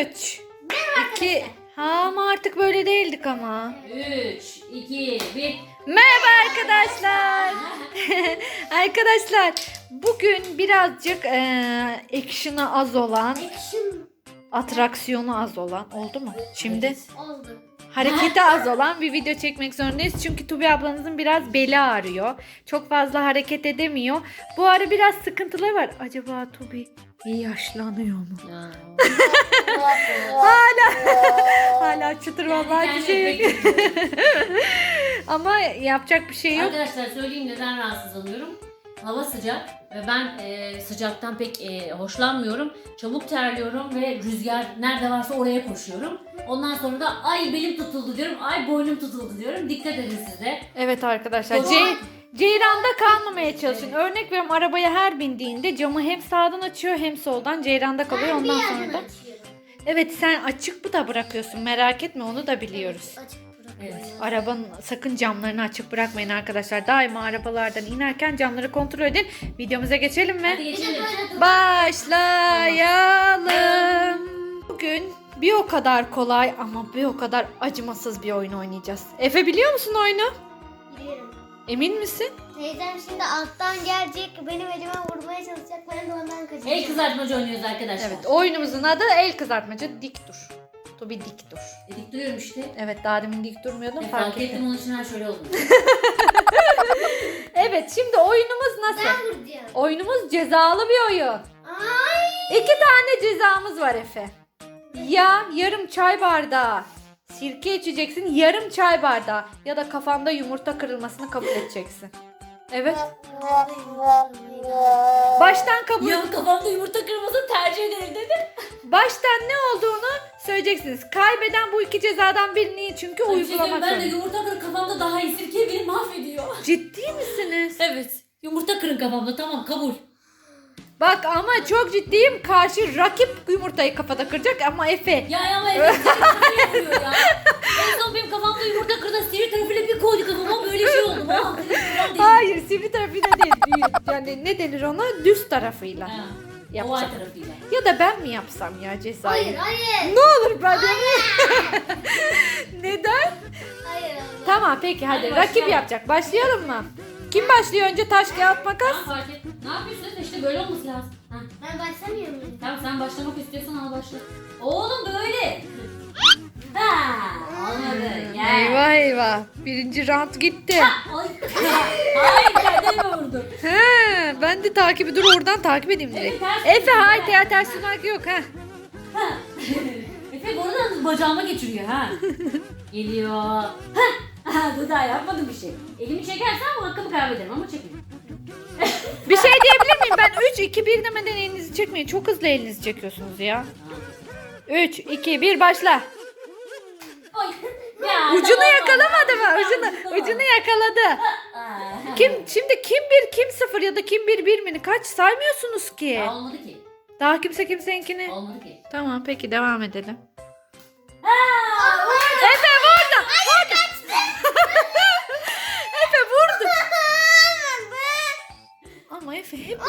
3 2 Ha ama artık böyle değildik ama. 3, 2, 1. Merhaba arkadaşlar. arkadaşlar bugün birazcık eee action'ı az olan, Action atraksiyonu az olan oldu mu? Şimdi oldu. hareketi az olan bir video çekmek zorundayız. Çünkü Tubi ablanızın biraz beli ağrıyor. Çok fazla hareket edemiyor. Bu ara biraz sıkıntıları var. Acaba Tubi yaşlanıyor mu? Hala hala çıtır vallahi bir şey yok. Ama yapacak bir şey yok. Arkadaşlar söyleyeyim neden rahatsızlanıyorum. Hava sıcak ve ben e, sıcaktan pek e, hoşlanmıyorum. Çabuk terliyorum ve rüzgar nerede varsa oraya koşuyorum. Ondan sonra da ay belim tutuldu diyorum, ay boynum tutuldu diyorum. Dikkat edin siz de. Evet arkadaşlar. Doğru. Ce- Ceyran'da kalmamaya çalışın. Örnek veriyorum arabaya her bindiğinde camı hem sağdan açıyor hem soldan Ceyran'da kalıyor. Ben bir Ondan yerden sonra da. açıyorum. Evet sen açık mı da bırakıyorsun merak etme onu da biliyoruz. Açık Evet. bırakıyorum. Arabanın sakın camlarını açık bırakmayın arkadaşlar. Daima arabalardan inerken camları kontrol edin. Videomuza geçelim mi? Bir de geçelim. böyle dur. Başlayalım. Bugün bir o kadar kolay ama bir o kadar acımasız bir oyun oynayacağız. Efe biliyor musun oyunu? Biliyorum. Emin misin? Teyzem şimdi alttan gelecek, benim elime vurmaya çalışacak, ben de ondan kaçacağım. El kızartmacı oynuyoruz arkadaşlar. Evet oyunumuzun adı el kızartmacı dik dur. Tubi dik dur. Dedik duruyorum işte. Evet daha demin dik durmuyordun E, fark fark ettim. ettim onun için her şöyle oldu. Evet şimdi oyunumuz nasıl? Ben vuracağım. Oyunumuz cezalı bir oyun. Ay. İki tane cezamız var Efe. Ya yarım çay bardağı sirke içeceksin yarım çay bardağı ya da kafanda yumurta kırılmasını kabul edeceksin. Evet. Baştan kabul. ya kafamda yumurta kırmızı tercih ederim dedim. Baştan ne olduğunu söyleyeceksiniz. Kaybeden bu iki cezadan birini çünkü uygulamak ben de zorunda. yumurta kırın kafamda daha iyi sirke beni mahvediyor. Ciddi misiniz? Evet. Yumurta kırın kafamda tamam kabul. Bak ama çok ciddiyim. Karşı rakip yumurtayı kafada kıracak ama Efe. Ya ama tarafı yapıyor ya. En son benim kafamda yumurta kırdı sivri tarafıyla bir koydu kafama böyle şey oldu. Dedim. Hayır sivri tarafıyla değil. Yani ne denir ona? Düz tarafıyla. Ha, Yapacak. tarafıyla. Ya da ben mi yapsam ya cezayı? Hayır, hayır. Ne olur ben yapayım. Neden? Hayır abla. Tamam peki hadi, Hadi rakip yapacak. Başlayalım mı? Kim başlıyor önce taş kağıt makas? Tamam fark et. Ne yapıyorsun? İşte böyle olması lazım. Ha. Ben başlamıyor muyum? Tamam sen başlamak istiyorsan al başla. Oğlum böyle. Ha, olmadı. Gel. Eyvah eyvah. Birinci round gitti. Ay. Hayır kendime vurdum. He, ben de takibi dur oradan takip edeyim direkt. Evet, ters Efe gidiyor. hayır ya ters tutmak yok ha. Ha. Efe bu arada bacağıma geçiriyor ha. Geliyor. Ha. Ha, Dur daha yapmadım bir şey. Elimi çekersem bu hakkımı kaybederim ama çekin. Bir şey diyebilir miyim? Ben 3 2 1 demeden elinizi çekmeyin. Çok hızlı elinizi çekiyorsunuz ya. 3 2 1 başla. Ya, Ucunu tamam, yakalamadı mı? tamam, Ucunu tamam. ucunu yakaladı. Aa. Kim şimdi kim bir kim sıfır ya da kim bir bir mi? Kaç saymıyorsunuz ki? Ya, olmadı ki. Daha kimse kimseninkini. Olmadı ki. Tamam peki devam edelim. Aa, Efe vurdu. Vurdu. Efe vurdu. Ama Efe hep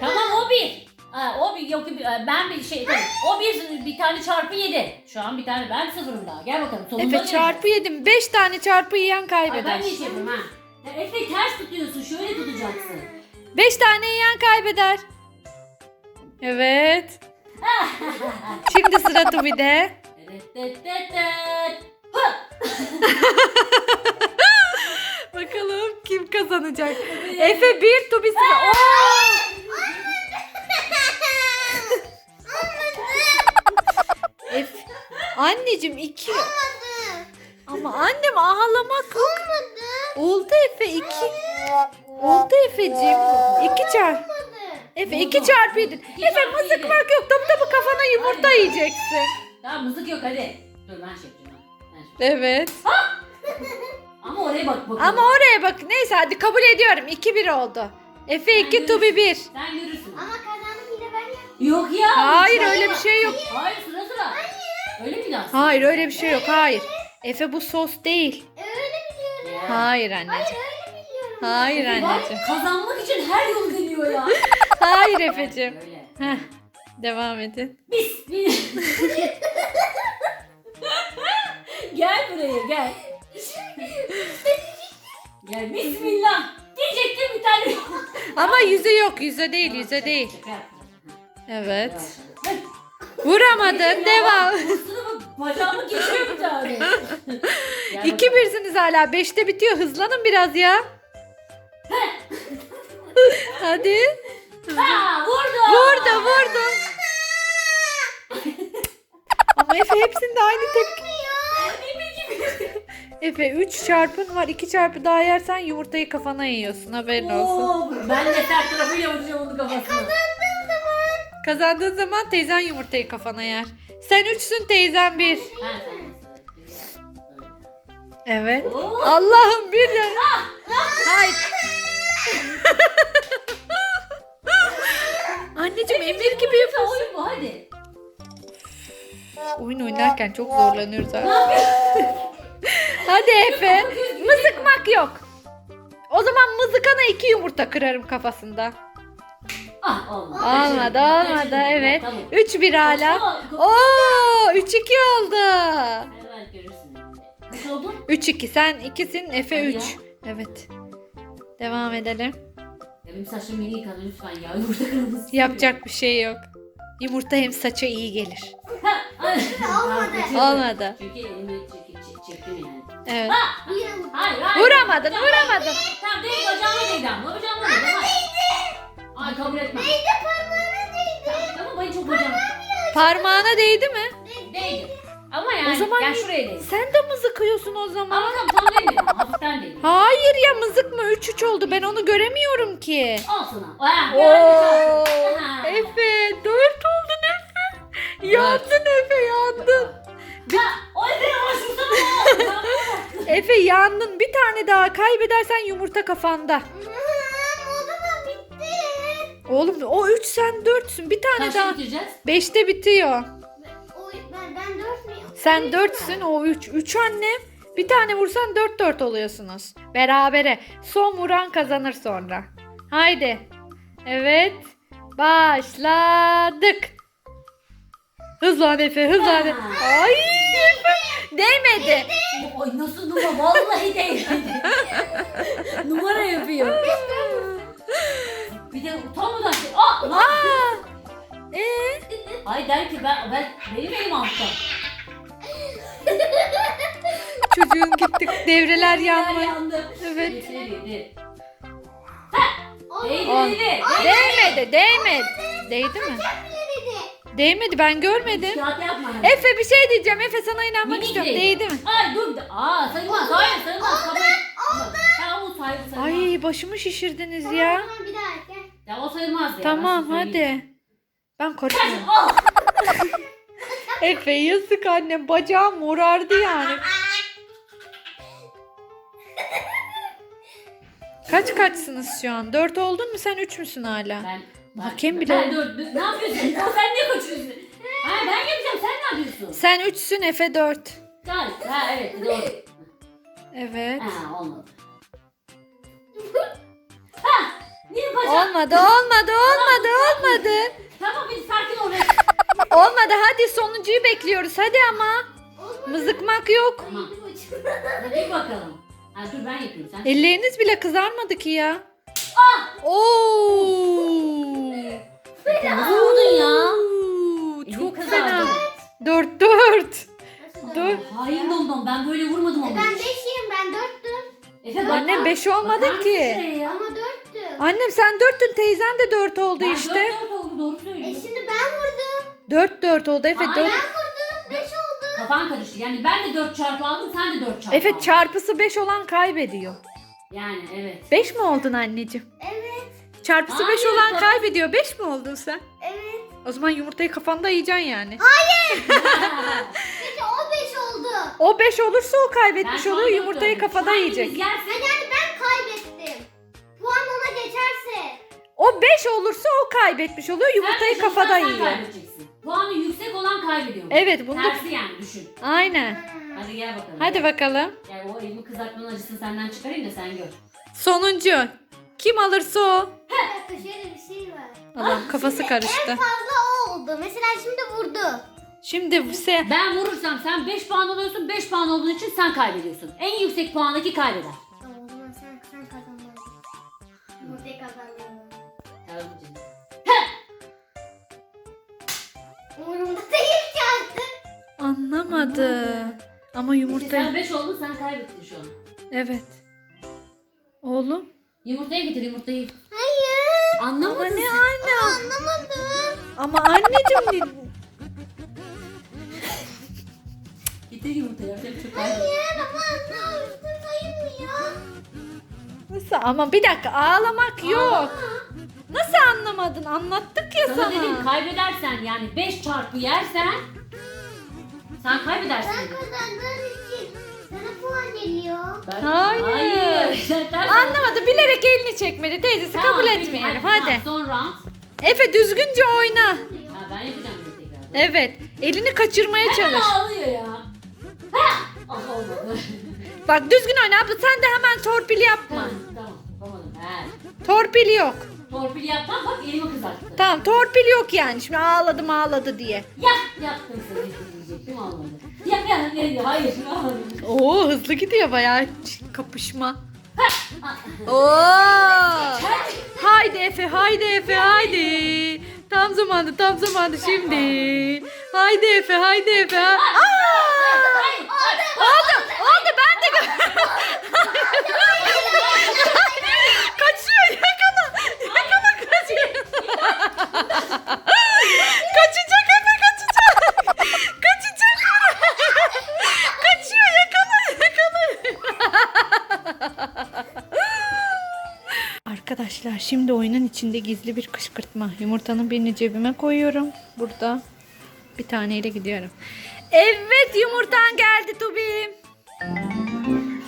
Tamam o bir. Aa, o bir yok bir, ben bir şey tabii. O bir bir tane çarpı yedi. Şu an bir tane ben sıfırım daha. Gel bakalım. Sonunda Efe çarpı yedim. 5 tane çarpı yiyen Ay, kaybeder. ben şey yapayım ha? Ya Efe ters tutuyorsun. Şöyle tutacaksın. 5 tane yiyen kaybeder. Evet. Şimdi sıra Tubi'de. Hı! Bakalım kim kazanacak. Efe 1 Tubi 0. Oo! Efe. Anneciğim 2. Ama annem ağlamak yok. Oldu Efe 2. Oldu Efe'cim. 2 çarp. Efe 2 Oldu. çarpı yedin. İki Efe çarpı mızıkmak yok. Tabu tabu kafana yumurta yiyeceksin. Tamam mızık yok hadi. Dur ben şey yapacağım. Şey. Evet. Ama oraya bak bakalım. Ama oraya bak. Neyse hadi kabul ediyorum. 2-1 oldu. Efe 2, Tubi 1. Sen görürsün. Ama kazandık yine ben yaptım. Yok ya. Hayır hiç öyle bir şey yok. Hayır sıra sıra. Hayır. Öyle mi lan? Hayır öyle bir şey yok. Hayır. Efe bu sos değil. Öyle biliyorum. Hayır Hayır anneciğim. öyle biliyorum. Hayır anneciğim. Kazanmak için her yolu deniyor ya. Hayır Efe'cim. Öyle. Devam edin. Biz. gel buraya gel. Gel bismillah. Diyecektim bir tane. Ama yüze yok, yüze değil, yüze değil. Evet. Vuramadın, devam. Bacağımı geçiyor bir tane. İki birsiniz hala. Beşte bitiyor. Hızlanın biraz ya. Hadi. Ha, vurdu. Vurdu, vurdu. Ama Efe hepsinde aynı tepki. Efe 3 çarpın var. 2 çarpı daha yersen yumurtayı kafana yiyorsun. Haberin olsun. Oo, ben de sert tarafıyla vuracağım onun kafasına. Kazandığın zaman teyzen yumurtayı kafana yer. Sen 3'sün teyzen 1. Ha, sen- Evet. Oo. Allah'ım bir de. Hayır. Anneciğim emir gibi yapıyorsun. oyun bu hadi. Oyun oynarken çok zorlanıyoruz abi. Hadi Efe. Mızıkmak yok. O zaman mızıkana iki yumurta kırarım kafasında. Ah olmadı. Olmadı olmadı evet. Tamam. 3-1 hala. Oo 3-2 oldu. Evet görürsün. Kaç oldu? 3-2 sen 2'sin Efe Hadi 3. ya. Evet. Devam edelim. Ya benim saçım yeni yıkadı lütfen ya. Yumurta kırmızı. Yapacak bir şey yok. Yumurta hem saça iyi gelir. Olmadı. Olmadı. Çünkü elimi. Evet. Ha! Vurdu. Hayır hayır. Vuramadın vuramadın. Tamam değil bacağıma değdi ama. Bacağıma değdi. Hayır. Ay kabul etmem. Neydi parmağına değdi. Tamam ben çok bacağım. Parmağına değdi mi? Değdi. Ama yani O zaman gel şuraya değdi. Sen de mızıkıyorsun o zaman. Ama tamam tam değmedi ama hafiften değdi. Hayır ya mızık mı? 3-3 oldu. Ben onu göremiyorum ki. Oo, gördün mü? Efe 4 oldun Efe. Yandın Efe yandın. Ha, hoşuma Efe yandın. Bir tane daha kaybedersen yumurta kafanda. O zaman bitti. Oğlum o 3 sen 4'sün. Bir tane Kaçta daha. bitireceğiz? 5'te bitiyor. O, ben, ben dört müyüm? Sen Üç 4'sün o 3. 3 annem. Bir tane vursan 4 4 oluyorsunuz. Berabere. Son vuran kazanır sonra. Haydi. Evet. Başladık. Hızlan Efe hızlan. Ay. Değmedi. Ay nasıl numara? Vallahi değmedi. numara yapıyor. Bir de utanmadan şey. Aa! lan! Aa. Ee? Ay der ki ben, ben benim elim altta. Çocuğun gittik devreler Ben yanmaya. yandım. Evet. Değdi On. değdi. Değmedi, değmedi. Değdi mi? Değmedi ben görmedim. Yapma. Efe bir şey diyeceğim. Efe sana inanmak Minik istiyorum. değdi. Değdi mi? Ay dur. Aa sayılmaz. Hayır sayılmaz. Oldu. Oldu. Tamam o sayılmaz. Ay başımı şişirdiniz Tamam, ya. tamam, bir daha gel. Ya o sayılmaz ya. Tamam ben size söyleyeyim. hadi. Ben karışmıyorum. Ah! Efe yazık anne bacağım morardı yani. Kaç kaçsınız şu an? Dört oldun mu sen üç müsün hala? Ben, Hakem bile Ben dur. Ne yapıyorsun? Ya sen ne kaçıyorsun? Ha ben yapacağım. Sen ne yapıyorsun? Sen üçsün Efe dört. Gel. Ha evet doğru. Evet. Ha olmadı. ha! Niye bacak? Olmadı olmadı olmadı olmadı. Tamam bir sakin ol. Olmadı hadi sonuncuyu bekliyoruz hadi ama. Mızıkmak yok. Tamam. Hadi bakalım. Ha dur ben yapayım sen. Elleriniz bile kızarmadı ki ya. Ah! Oo. Ben böyle vurmadım E, onu. Ben beşim, ben dörttüm. Efe bak. Annem beş olmadın Bakar mısın ki. şuraya ya? Ama dörttüm. Annem sen dörttün teyzen de dört oldu Ben işte. dört dört oldu doğru E söylüyorsun. şimdi ben vurdum. Dört dört oldu Efe Hayır. dört. Ben vurdum. Beş oldu. Kafan karıştı. Yani ben de 4 çarpı aldım sen de 4 çarpı Efe aldın. çarpısı beş olan kaybediyor. Yani evet. Beş mi oldun anneciğim? Evet. Çarpısı Hayır, beş olan tabii. kaybediyor. Beş mi oldun sen? Evet. O zaman yumurtayı kafanda yiyeceksin yani. Oldu. O beş olursa o Ben kaybetmiş an oluyor. Yumurtayı gördüm. kafada Hangimiz yiyecek. yerse- Ben yani ben kaybettim. Puan ona geçerse. O beş olursa o kaybetmiş oluyor. Yumurtayı Sen kafada sen yiyor. kaybedeceksin. Puanı yüksek olan kaybediyor. Evet bunu Tersi yani düşün. aynen. Hadi gel bakalım. Hadi bakalım. Gel o elimi kızartmanın acısını senden çıkarayım da sen gör. Sonuncu. Kim alırsa o. Bir dakika şöyle bir şey var. Adam kafası karıştı. En fazla o oldu. Mesela şimdi vurdu. Şimdi bu se Ben vurursam sen 5 puan alıyorsun. 5 puan olduğun için sen kaybediyorsun. En yüksek puandaki kaybeder. Tamam o zaman sen, sen kazanmadın. Mutlaka kazandın. Tamam canım. Umurumda değil ki artık. anlamadı. Ama İşte yumurta. sen 5 oldun sen kaybettin şu an. Evet. Oğlum. Yumurtayı getir yumurtayı. Hayır. Ama ne sen. anne? Anlamadım. Ama anneciğim bir şey yok. Hayır ama anne ya. Nasıl? Ama bir dakika ağlamak yok. Nasıl anlamadın? Anlattık ya Sana sana. dedim kaybedersen yani 5 çarpı yersen sen kaybedersin Ben dedim. kazandığım için sana puan geliyor. Ben- Hayır. Hayır. Sen ters Anlamadı. Bilerek elini çekmedi. Teyzesi Tamam, kabul peki, etmeyelim. tamam, Hadi. Son round. Efe düzgünce oyna. Ha, ben yapacağım bunu tekrar. Evet. Elini kaçırmaya Hemen çalış. ağlıyor ya. Ha! Ah olmadı. Bak düzgün oyna abla. Sen de hemen torpil yapma. tamam tamam yapamadım. He. Torpil yok. Torpil yapmam bak elimi kızarttı. Tamam torpil yok yani. Şimdi ağladım ağladı diye. Yap yaptım seni diyecektim olmadı. Yap yap yap hayır olmadı. Oo hızlı gidiyor bayağı kapışma. Oo! Haydi Efe, haydi Efe, haydi. Tam zamanı, tam zamanı şimdi. Haydi Efe, haydi Efe. Aa! Oldu, oldu ben de Kaçıyor, yakala. Yakala kaçıyor. kaçacak Efe, kaçacak. Kaçacak. Kaçıyor, yakala, yakala. Arkadaşlar şimdi oyunun içinde gizli bir kışkırtma. Yumurtanın birini cebime koyuyorum. Burada bir taneyle gidiyorum. Evet yumurtan geldi Tubi.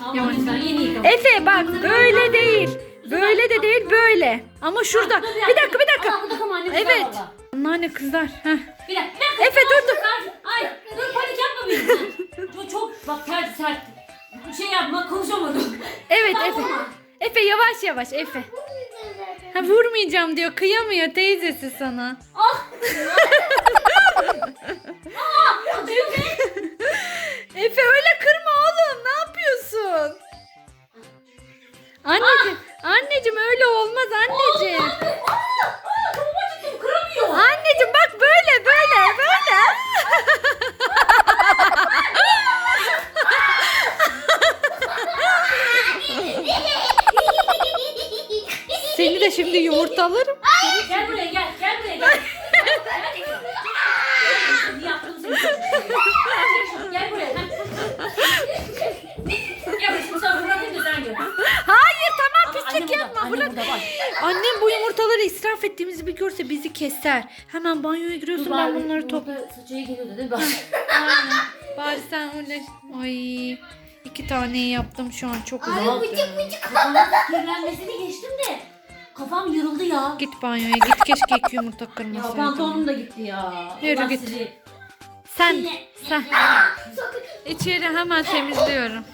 Ama lütfen yeni yıkama. Efe bak böyle değil. Böyle de değil böyle. Ama şurada. Bir dakika bir dakika. Aa, bu anne? Evet. Valla. Anneanne kızlar. Heh. Bir dakika. Bir dakika. Efe, dur, dur. Ay dur panik yapma benim. çok, çok bak sert sert. Şey yapma konuşamadım. Evet Tamam. Efe. Efe yavaş yavaş Efe. Ha, vurmayacağım diyor. Kıyamıyor teyzesi sana. Ah. Efe öyle kırma oğlum. Ne yapıyorsun? Anneciğim, anneciğim öyle olmaz anneciğim. Aa, aa, kafam acıttı kıramıyor. Anneciğim bak böyle böyle böyle. Seni de şimdi yumurtalarım. Gel buraya gel. Gel buraya gel. Gel. Yaptım seni. Gel buraya. Gel şimdi sen bırakın da sen gel. Hayır tamam Ama pislik anne yapma burada, bırak. anne burada bak. Annem bu yumurtaları israf ettiğimizi bir görse bizi keser. Hemen banyoya giriyorsun ben bunları top. Burada Sıçraya geliyordu değil mi? Aynen. Bari sen öyle. Ay iki taneyi yaptım şu an çok Ay uzak. bıcık. Kafamın kirlenmesini geçtim de. Kafam yarıldı ya. Git banyoya git keşke iki yumurta Ya kırmasaydın. pantolonum da gitti ya. Yürü Allah git. sizi- Sen sen içeri hemen temizliyorum.